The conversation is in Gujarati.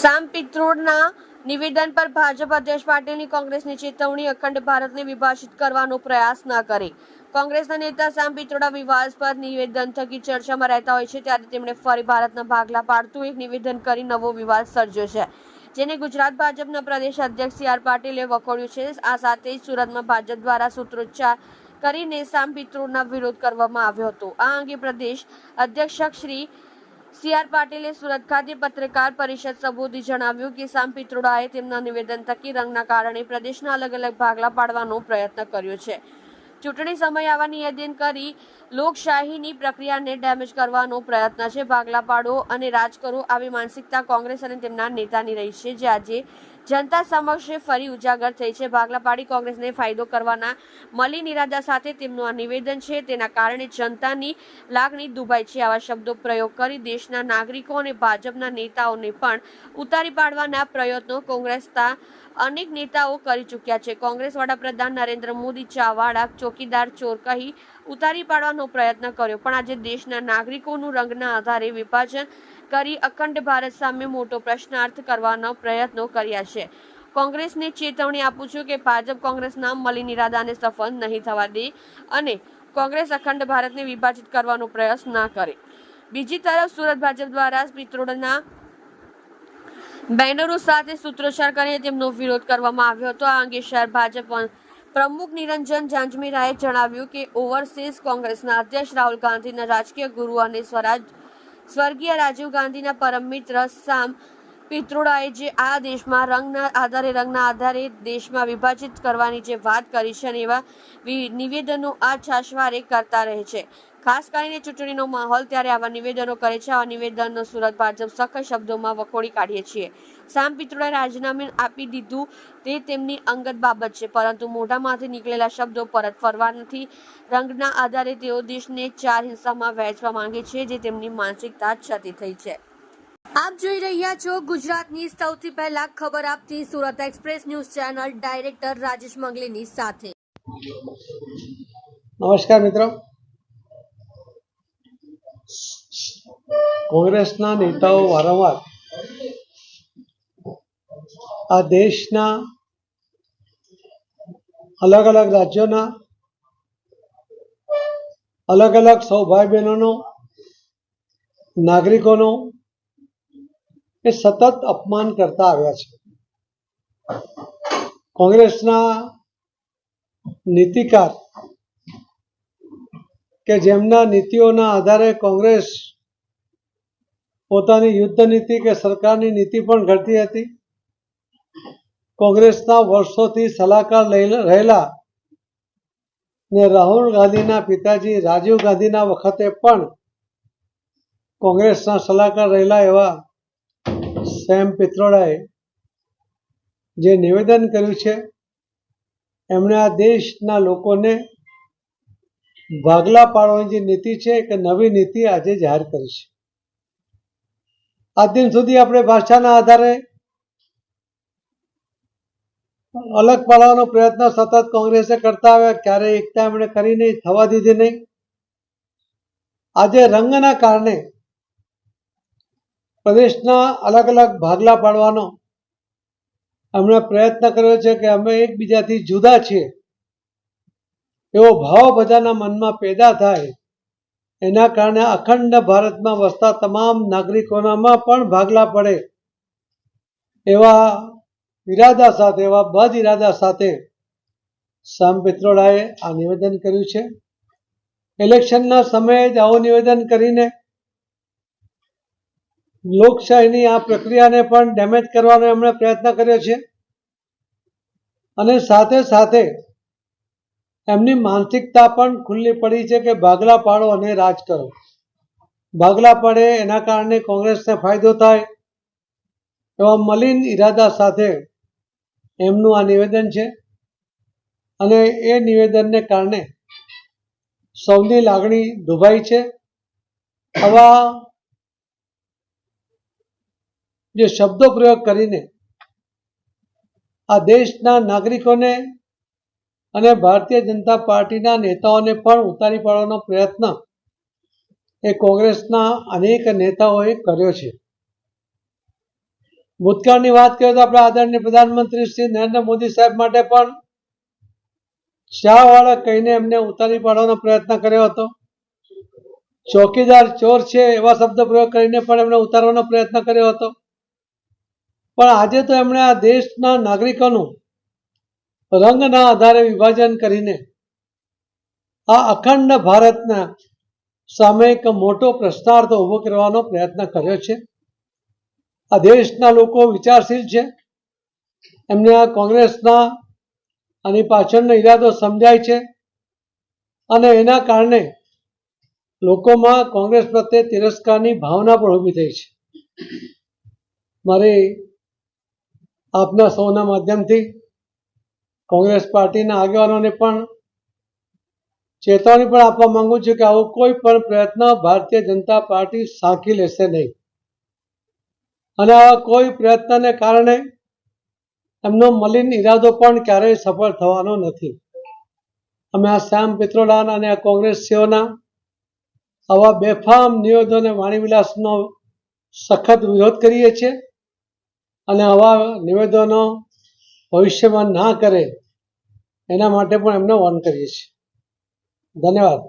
સામ પિત્રોડના નિવેદન પર ભાજપ અધ્યક્ષ પાટીલની કોંગ્રેસની ચેતવણી અખંડ ભારતને વિભાજિત કરવાનો પ્રયાસ ન કરે. કોંગ્રેસના નેતા સામ પિત્રોડા વિવાદ પર નિવેદન થકી ચર્ચામાં રહેતા હોય છે, ત્યારે તેમણે ફરી ભારતના ભાગલા પાડતું એક નિવેદન કરી નવો વિવાદ સર્જ્યો છે, જેને ગુજરાત ભાજપના પ્રદેશ અધ્યક્ષ સી આર પાટીલે વખોડ્યું છે. આ સાથે જ સુરતમાં ભાજપ દ્વારા સૂત્રોચ્ચાર કરીને સામ પિત્રોડના વિરોધ કરવામાં આવ્યો હતો. આ અંગે પ્રદેશ અધ્યક્ષ શ્રી સી આર પાટીલે સુરત ખાતે પત્રકાર પરિષદ સંબોધી જણાવ્યું કે સામ પિત્રોડાએ તેમના નિવેદન થકી રંગના કારણે પ્રદેશના અલગ અલગ ભાગલા પાડવાનો પ્રયત્ન કર્યો છે. ચૂંટણી સમય આવા નિવેદન કરી લોકશાહીની પ્રક્રિયાને ડેમેજ કરવાનો પ્રયત્ન છે. ભાગલા પાડો અને રાજ કરો, આવી માનસિકતા કોંગ્રેસ અને તેમના નેતાની રહી છે. જે આજે જનતા સમક્ષ ફરી ઉજાગર થઈ છે. ભાગલા પાડી કોંગ્રેસને ફાયદો કરવાના મલિન ઇરાદા સાથે તેમનું આ નિવેદન છે. તેના કારણે જનતાની લાગણી દુભાઈ છે. આવા શબ્દો પ્રયોગ કરી દેશના નાગરિકો અને ભાજપના નેતાઓને પણ ઉતારી પાડવાના પ્રયત્નો કોંગ્રેસના અનેક નેતાઓ કરી ચૂક્યા છે. કોંગ્રેસ વડાપ્રધાન નરેન્દ્ર મોદી, ચાવાડા, ચોકીદાર ચોર કહી ઉતારી પાડવાનો પ્રયત્ન કર્યો. પણ આજે દેશના નાગરિકોનું રંગના આધારે વિભાજન કરી અખંડ ભારત સામે મોટો પ્રશ્નાર્થ કરવાના પ્રયત્નો કર્યા છે. કોંગ્રેસને ચેતવણી આપું છું કે ભાજપ કોંગ્રેસના મલિન ઇરાદાને સફળ નહીં થવા દે અને કોંગ્રેસ અખંડ ભારતને વિભાજિત કરવાનો પ્રયાસ ના કરે. બીજી તરફ સુરત ભાજપ દ્વારા પિત્રોડના બેનરો સાથે સૂત્રોચ્ચાર કરીને તેમનો વિરોધ કરવામાં આવ્યો હતો. આ અંગે શહેર ભાજપ પ્રમુખ નિરંજન જાંજમીરાએ જણાવ્યું કે ઓવરસીઝ કોંગ્રેસના અધ્યક્ષ રાહુલ ગાંધીના રાજકીય ગુરુ અને સ્વરાજ સ્વર્ગીય રાજીવ ગાંધીના પરમ મિત્ર સામ પિત્રોડાએ જે આ દેશમાં રંગના આધારે રંગના આધારે દેશમાં વિભાજિત કરવાની જે વાત કરી છે અને એવા નિવેદનો આ છાશવારે કરતા રહે છે. ખાસ કરીને ચૂંટણીનો માહોલ ત્યારે આવા નિવેદનો કરે છે. આવા નિવેદનનો સુરત ભાજપ સખત શબ્દોમાં વખોડી કાઢીએ છીએ. સામ પિત્રોડાએ રાજીનામું આપી દીધું તે તેમની અંગત બાબત છે. પરંતુ મોઢામાંથી નીકળેલા શબ્દો પરત ફરવા નથી. રંગના આધારે તેઓ દેશને ચાર હિસ્સામાં વહેંચવા માંગે છે, જે તેમની માનસિકતા છતી થઈ છે. આપ જોઈ રહ્યા છો ગુજરાતની સૌથી પહેલા ખબર આપતી Surat express news channel director Rajesh મંગલીની સાથે. નમસ્કાર મિત્રો. કોંગ્રેસના નેતાઓ વારંવાર આ દેશના અલગ અલગ રાજ્યોના અલગ અલગ સૌ ભાઈ બહેનોનો, નાગરિકોનો એ સતત અપમાન કરતા આવ્યા છે. કોંગ્રેસના નીતિકાર કે જેમના નીતિઓના આધારે કોંગ્રેસ પોતાની યુદ્ધ નીતિ કે સરકારની નીતિ પણ ઘડતી હતી. કોંગ્રેસના વર્ષોથી સલાહકાર રહેલા ને રાહુલ ગાંધીના પિતાજી રાજીવ ગાંધીના વખતે પણ કોંગ્રેસના સલાહકાર રહેલા એવા સેમ પિત્રોડાએ જે નિવેદન કર્યું છે, એમણે આ દેશના લોકોને ભાગલા પાડવાની જે નીતિ છે કે નવી નીતિ આજે જાહેર કરી છે. આ દિન સુધી આપણે ભાષાના આધારે અલગ પાડવાનો પ્રયત્ન સતત કોંગ્રેસે કરતા આવ્યા, ક્યારેય એકતા એમણે કરી નહીં, થવા દીધી નહીં. આજે રંગના કારણે પ્રદેશના અલગ અલગ ભાગલા પાડવાનો અમને પ્રયત્ન કર્યો છે કે અમે એકબીજાથી જુદા છીએ. એવો ભાવ બધાના મનમાં પેદા થાય. એના કારણે અખંડ ભારતમાં વસતા તમામ નાગરિકોનામાં પણ ભાગલા પડે. એવા ઈરાદા સાથે, એવા બદ ઈરાદા સાથે સામ પિત્રોડાએ આ નિવેદન કર્યું છે. ઇલેક્શનના સમયે જ આવું નિવેદન કરીને લોકશાહીની આ પ્રક્રિયાને પણ ડેમેજ કરવાનો એમણે પ્રયત્ન કર્યો છે. અને સાથે સાથે એમની માનસિકતા પણ ખુલ્લી પડી છે કે ભાગલા પાડો અને રાજ કરો. ભાગલા પડે એના કારણે કોંગ્રેસને ફાયદો થાય એવા મલિન ઈરાદા સાથે એમનું આ નિવેદન છે. અને એ નિવેદનને કારણે સૌની લાગણી દુભાઈ છે. આવા જે શબ્દો પ્રયોગ કરીને આ દેશના નાગરિકોને અને ભારતીય જનતા પાર્ટીના નેતાઓને પણ ઉતારી પાડવાનો પ્રયત્ન એ કોંગ્રેસના અનેક નેતાઓએ કર્યો છે. ભૂતકાળની વાત કરીએ તો આપણા આદરણીય પ્રધાનમંત્રી શ્રી નરેન્દ્ર મોદી સાહેબ માટે પણ શાહવાળા કહીને એમને ઉતારી પાડવાનો પ્રયત્ન કર્યો હતો. ચોકીદાર ચોર છે એવા શબ્દ પ્રયોગ કરીને પણ એમને ઉતારવાનો પ્રયત્ન કર્યો હતો. પણ આજે તો એમણે આ દેશના નાગરિકોનું રંગના આધારે વિભાજન કરીને આ અખંડ ભારતના સામે એક મોટો પ્રશ્નાર્થ ઊભો કરવાનો પ્રયત્ન કર્યો છે. આ દેશના લોકો વિચારશીલ છે. એમને આ કોંગ્રેસના આની પાછળનો ઈરાદો સમજાય છે અને એના કારણે લોકોમાં કોંગ્રેસ પ્રત્યે તિરસ્કારની ભાવના પણ ઊભી થઈ છે. મારી આપના સૌના માધ્યમથી કોંગ્રેસ પાર્ટીના આગેવાનોને પણ ચેતવણી પણ આપવા માંગુ છું કે આવો કોઈ પણ પ્રયત્ન ભારતીય જનતા પાર્ટી સાંકી લેશે નહીં. અને આવા કોઈ પ્રયત્નને કારણે એમનો મલિન ઈરાદો પણ ક્યારેય સફળ થવાનો નથી. અમે આ શ્યામ પિત્રોડાન અને આ કોંગ્રેસીઓના આવા બેફામ નિવેદનો અને વાણીવિલાસનો સખત વિરોધ કરીએ છીએ. અને આવા નિવેદનો ભવિષ્યમાં ના કરે એના માટે પણ એમને વોર્ન કરીએ છીએ. ધન્યવાદ.